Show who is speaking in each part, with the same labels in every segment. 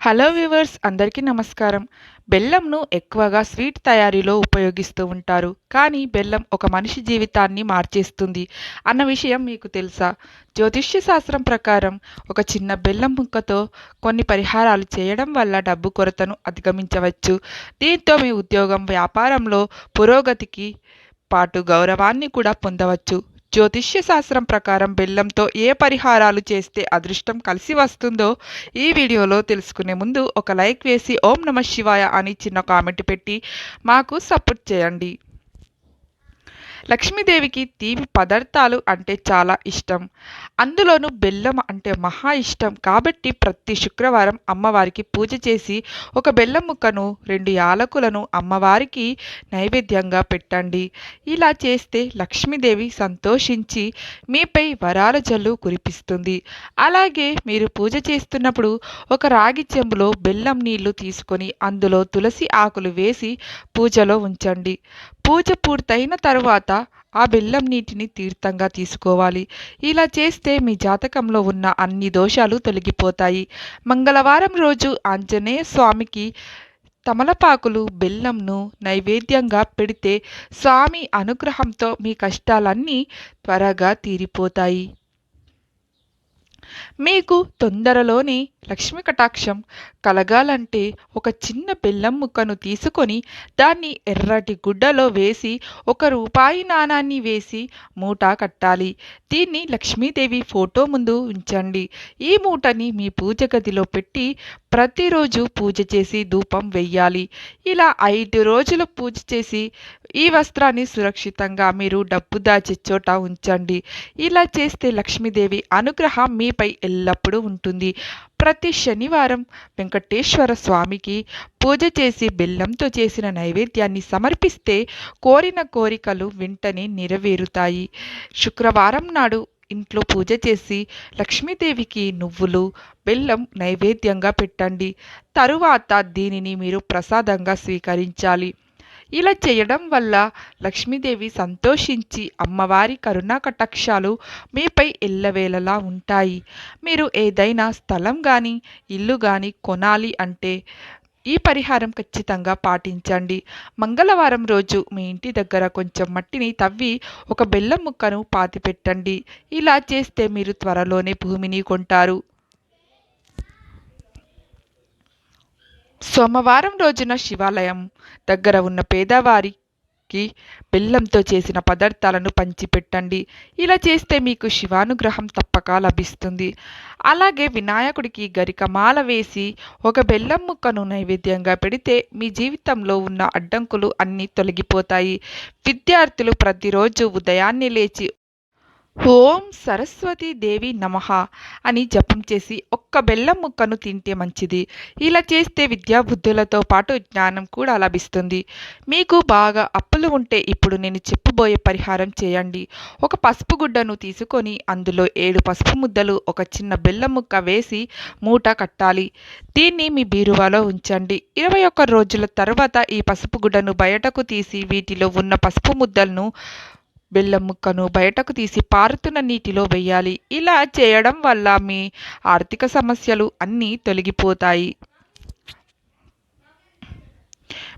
Speaker 1: Hello viewers అందరికీ నమస్కారం. బెల్లంను ఎక్కువగా స్వీట్ తయారీలో ఉపయోగిస్తూ ఉంటారు కానీ బెల్లం ఒక మనిషి జీవితాన్ని మార్చేస్తుంది అన్న విషయం మీకు తెలుసా? జ్యోతిష్య శాస్త్రం ప్రకారం ఒక చిన్న బెల్లం ముక్కతో కొన్ని పరిహారాలు చేయడం వల్ల డబ్బు కొరతను అధిగమించవచ్చు. దీంతో మీ ఉద్యోగం వ్యాపారంలో పురోగతికి పాటు గౌరవాన్ని కూడా పొందవచ్చు. జ్యోతిష్య శాస్త్రం ప్రకారం బెల్లంతో ఏ పరిహారాలు చేస్తే అదృష్టం కలిసి వస్తుందో ఈ వీడియోలో తెలుసుకునే ముందు ఒక లైక్ వేసి ఓం నమ శివాయ అని చిన్న కామెంట్ పెట్టి మాకు సపోర్ట్ చేయండి. లక్ష్మీదేవికి తీపి పదార్థాలు అంటే చాలా ఇష్టం. అందులోనూ బెల్లం అంటే మహా ఇష్టం. కాబట్టి ప్రతి శుక్రవారం అమ్మవారికి పూజ చేసి ఒక బెల్లం ముక్కను రెండు యాలకులను అమ్మవారికి నైవేద్యంగా పెట్టండి. ఇలా చేస్తే లక్ష్మీదేవి సంతోషించి మీపై వరాల జల్లు కురిపిస్తుంది. అలాగే మీరు పూజ చేస్తున్నప్పుడు ఒక రాగి చెంబులో బెల్లం నీళ్ళు తీసుకొని అందులో తులసి ఆకులు వేసి పూజలో ఉంచండి. పూజ పూర్తయిన తరువాత ఆ బెల్లం నీటిని తీర్థంగా తీసుకోవాలి. ఇలా చేస్తే మీ జాతకంలో ఉన్న అన్ని దోషాలు తొలగిపోతాయి. మంగళవారం రోజు ఆంజనేయ స్వామికి తమలపాకులు బెల్లంను నైవేద్యంగా పెడితే స్వామి అనుగ్రహంతో మీ కష్టాలన్నీ త్వరగా తీరిపోతాయి. మీకు తొందరలోనే లక్ష్మీ కటాక్షం కలగాలంటే ఒక చిన్న బెల్లం ముక్కను తీసుకొని దాన్ని ఎర్రటి గుడ్డలో వేసి ఒక రూపాయి నాణాన్ని వేసి మూట కట్టాలి. దీన్ని లక్ష్మీదేవి ఫోటో ముందు ఉంచండి. ఈ మూటని మీ పూజ గదిలో పెట్టి ప్రతిరోజు పూజ చేసి ధూపం వెయ్యాలి. ఇలా ఐదు రోజులు పూజ చేసి ఈ వస్త్రాన్ని సురక్షితంగా మీరు డబ్బు దాచే చోట ఉంచండి. ఇలా చేస్తే లక్ష్మీదేవి అనుగ్రహం మీపై ఎల్లప్పుడూ ఉంటుంది. ప్రతి శనివారం వెంకటేశ్వర స్వామికి పూజ చేసి బెల్లంతో చేసిన నైవేద్యాన్ని సమర్పిస్తే కోరిన కోరికలు వెంటనే నెరవేరుతాయి. శుక్రవారం నాడు ఇంట్లో పూజ చేసి లక్ష్మీదేవికి నువ్వులు బెల్లం నైవేద్యంగా పెట్టండి. తరువాత దీనిని మీరు ప్రసాదంగా స్వీకరించాలి. ఇలా చేయడం వల్ల లక్ష్మీదేవి సంతోషించి అమ్మవారి కరుణా కటాక్షాలు మీపై ఎల్లవేళలా ఉంటాయి. మీరు ఏదైనా స్థలం కానీ ఇల్లు కానీ కొనాలి అంటే ఈ పరిహారం ఖచ్చితంగా పాటించండి. మంగళవారం రోజు మీ ఇంటి దగ్గర కొంచెం మట్టిని తవ్వి ఒక బెల్లం ముక్కను పాతిపెట్టండి. ఇలా చేస్తే మీరు త్వరలోనే భూమిని కొంటారు. సోమవారం రోజున శివాలయం దగ్గర ఉన్న పేదవారికి బెల్లంతో చేసిన పదార్థాలను పంచిపెట్టండి. ఇలా చేస్తే మీకు శివానుగ్రహం తప్పక లభిస్తుంది. అలాగే వినాయకుడికి గరికమాల వేసి ఒక బెల్లం ముక్కను నైవేద్యంగా పెడితే మీ జీవితంలో ఉన్న అడ్డంకులు అన్నీ తొలగిపోతాయి. విద్యార్థులు ప్రతిరోజు ఉదయాన్నే లేచి ఓం సరస్వతి దేవి నమః అని జపం చేసి ఒక్క బెల్లం ముక్కను తింటే మంచిది. ఇలా చేస్తే విద్యాబుద్ధులతో పాటు జ్ఞానం కూడా లభిస్తుంది. మీకు బాగా అప్పులు ఉంటే ఇప్పుడు నేను చెప్పబోయే పరిహారం చేయండి. ఒక పసుపు గుడ్డను తీసుకొని అందులో ఏడు పసుపు ముద్దలు ఒక చిన్న బెల్లం ముక్క వేసి మూట కట్టాలి. దీన్ని మీ బీరువాలో ఉంచండి. ఇరవై ఒక్క రోజుల తర్వాత ఈ పసుపు గుడ్డను బయటకు తీసి వీటిలో ఉన్న పసుపు ముద్దలను బెల్లం ముక్కను బయటకు తీసి పారుతున్న నీటిలో వేయాలి. ఇలా చేయడం వల్ల మీ ఆర్థిక సమస్యలు అన్నీ తొలగిపోతాయి.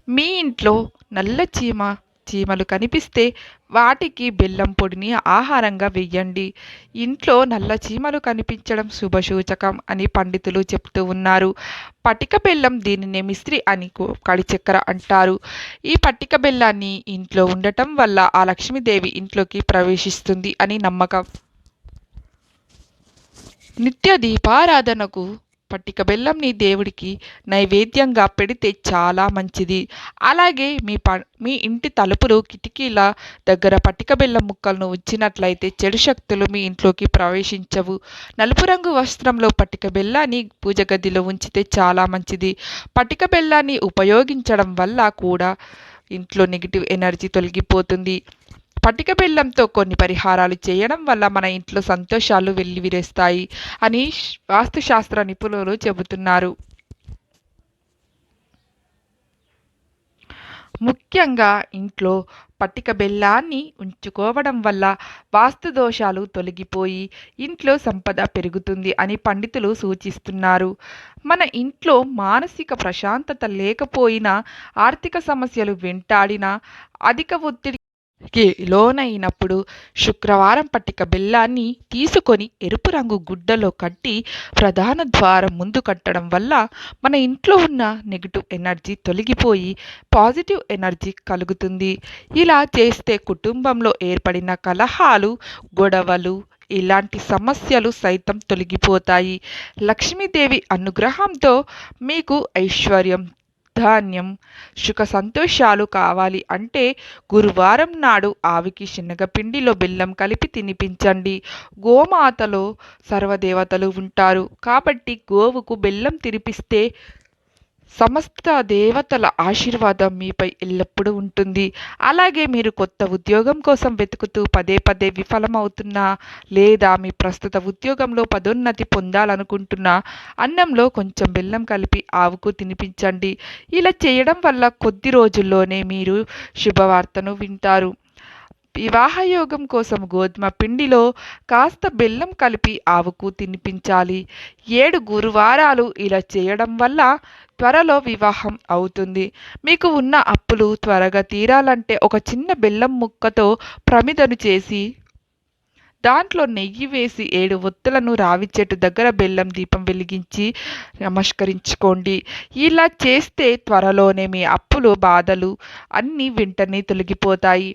Speaker 1: మీ ఇంట్లో నల్ల చీమ చీమలు కనిపిస్తే వాటికి బెల్లం పొడిని ఆహారంగా వెయ్యండి. ఇంట్లో నల్ల చీమలు కనిపించడం శుభసూచకం అని పండితులు చెప్తూ ఉన్నారు. పటిక బెల్లం దీనిని మిస్త్రి అని కడి చక్కెర అంటారు. ఈ పట్టిక బెల్లాన్ని ఇంట్లో ఉండటం వల్ల ఆ లక్ష్మీదేవి ఇంట్లోకి ప్రవేశిస్తుంది అని నమ్మకం. నిత్య దీపారాధనకు పట్టిక బెల్లంని దేవుడికి నైవేద్యంగా పెడితే చాలా మంచిది. అలాగే మీ ప మీ ఇంటి తలుపులు కిటికీల దగ్గర పట్టిక బెల్లం ముక్కలను ఉంచినట్లయితే చెడు శక్తులు మీ ఇంట్లోకి ప్రవేశించవు. నలుపు రంగు వస్త్రంలో పట్టిక బెల్లాన్ని పూజ గదిలో ఉంచితే చాలా మంచిది. పట్టిక బెల్లాన్ని ఉపయోగించడం వల్ల కూడా ఇంట్లో నెగిటివ్ ఎనర్జీ తొలగిపోతుంది. పట్టిక బెల్లంతో కొన్ని పరిహారాలు చేయడం వల్ల మన ఇంట్లో సంతోషాలు వెల్లివిరేస్తాయి అని వాస్తుశాస్త్ర నిపుణులు చెబుతున్నారు. ముఖ్యంగా ఇంట్లో పట్టిక బెల్లాన్ని ఉంచుకోవడం వల్ల వాస్తు దోషాలు తొలగిపోయి ఇంట్లో సంపద పెరుగుతుంది అని పండితులు సూచిస్తున్నారు. మన ఇంట్లో మానసిక ప్రశాంతత లేకపోయినా ఆర్థిక సమస్యలు వెంటాడినా అధిక ఒత్తిడి కి లోనైనప్పుడు శుక్రవారం పట్టిక బెల్లాన్ని తీసుకొని ఎరుపు రంగు గుడ్డలో కట్టి ప్రధాన ద్వారం ముందు కట్టడం వల్ల మన ఇంట్లో ఉన్న నెగిటివ్ ఎనర్జీ తొలగిపోయి పాజిటివ్ ఎనర్జీ కలుగుతుంది. ఇలా చేస్తే కుటుంబంలో ఏర్పడిన కలహాలు గొడవలు ఇలాంటి సమస్యలు సైతం తొలగిపోతాయి. లక్ష్మీదేవి అనుగ్రహంతో మీకు ఐశ్వర్యం ధాన్యం సుఖ సంతోషాలు కావాలి అంటే గురువారం నాడు ఆవికి శనగపిండిలో బెల్లం కలిపి తినిపించండి. గోమాతలో సర్వదేవతలు ఉంటారు. కాబట్టి గోవుకు బెల్లం తినిపిస్తే సమస్త దేవతల ఆశీర్వాదం మీపై ఎల్లప్పుడూ ఉంటుంది. అలాగే మీరు కొత్త ఉద్యోగం కోసం వెతుకుతూ పదే పదే విఫలమవుతున్నా లేదా మీ ప్రస్తుత ఉద్యోగంలో పదోన్నతి పొందాలనుకుంటున్నా అన్నంలో కొంచెం బెల్లం కలిపి ఆవుకు తినిపించండి. ఇలా చేయడం వల్ల కొద్ది రోజుల్లోనే మీరు శుభవార్తను వింటారు. వివాహయోగం కోసం గోధుమ పిండిలో కాస్త బెల్లం కలిపి ఆవుకు తినిపించాలి. ఏడు గురువారాలు ఇలా చేయడం వల్ల త్వరలో వివాహం అవుతుంది. మీకు ఉన్న అప్పులు త్వరగా తీరాలంటే ఒక చిన్న బెల్లం ముక్కతో ప్రమిదను చేసి దాంట్లో నెయ్యి వేసి ఏడు ఒత్తులను రావి చెట్టు దగ్గర బెల్లం దీపం వెలిగించి నమస్కరించుకోండి. ఇలా చేస్తే త్వరలోనే మీ అప్పులు బాధలు అన్నీ వెంటనే తొలగిపోతాయి.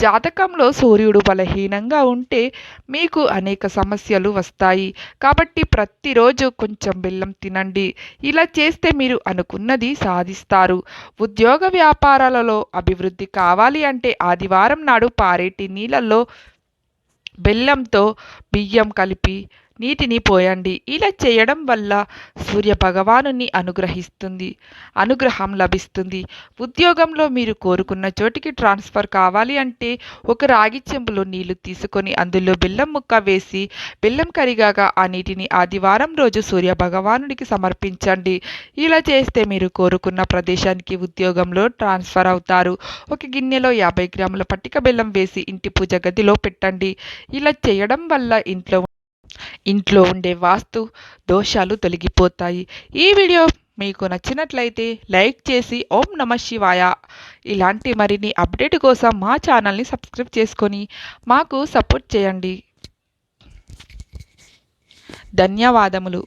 Speaker 1: జాతకంలో సూర్యుడు బలహీనంగా ఉంటే మీకు అనేక సమస్యలు వస్తాయి. కాబట్టి ప్రతిరోజు కొంచెం బెల్లం తినండి. ఇలా చేస్తే మీరు అనుకున్నది సాధిస్తారు. ఉద్యోగ వ్యాపారాలలో అభివృద్ధి కావాలి అంటే ఆదివారం నాడు పారేటి నీళ్ళల్లో బెల్లంతో బియ్యం కలిపి నీటిని పోయండి. ఇలా చేయడం వల్ల సూర్య భగవానుని అనుగ్రహిస్తుంది. అనుగ్రహం లభిస్తుంది. ఉద్యోగంలో మీరు కోరుకున్న చోటికి ట్రాన్స్ఫర్ కావాలి అంటే ఒక రాగి చెంబులో నీళ్ళు తీసుకొని అందులో బెల్లం ముక్క వేసి బెల్లం కరిగాక ఆ నీటిని ఆదివారం రోజు సూర్య భగవానుడికి సమర్పించండి. ఇలా చేస్తే మీరు కోరుకున్న ప్రదేశానికి ఉద్యోగంలో ట్రాన్స్ఫర్ అవుతారు. ఒక గిన్నెలో యాభై గ్రాముల పట్టిక బెల్లం వేసి ఇంటి పూజ గదిలో పెట్టండి. ఇలా చేయడం వల్ల ఇంట్లో ఇంట్లో ఉండే వాస్తు దోషాలు తొలగిపోతాయి. ఈ వీడియో మీకు నచ్చినట్లయితే లైక్ చేసి ఓం నమ శివాయ. ఇలాంటి మరిన్ని అప్డేట్ కోసం మా ఛానల్ని సబ్స్క్రైబ్ చేసుకొని మాకు సపోర్ట్ చేయండి. ధన్యవాదములు.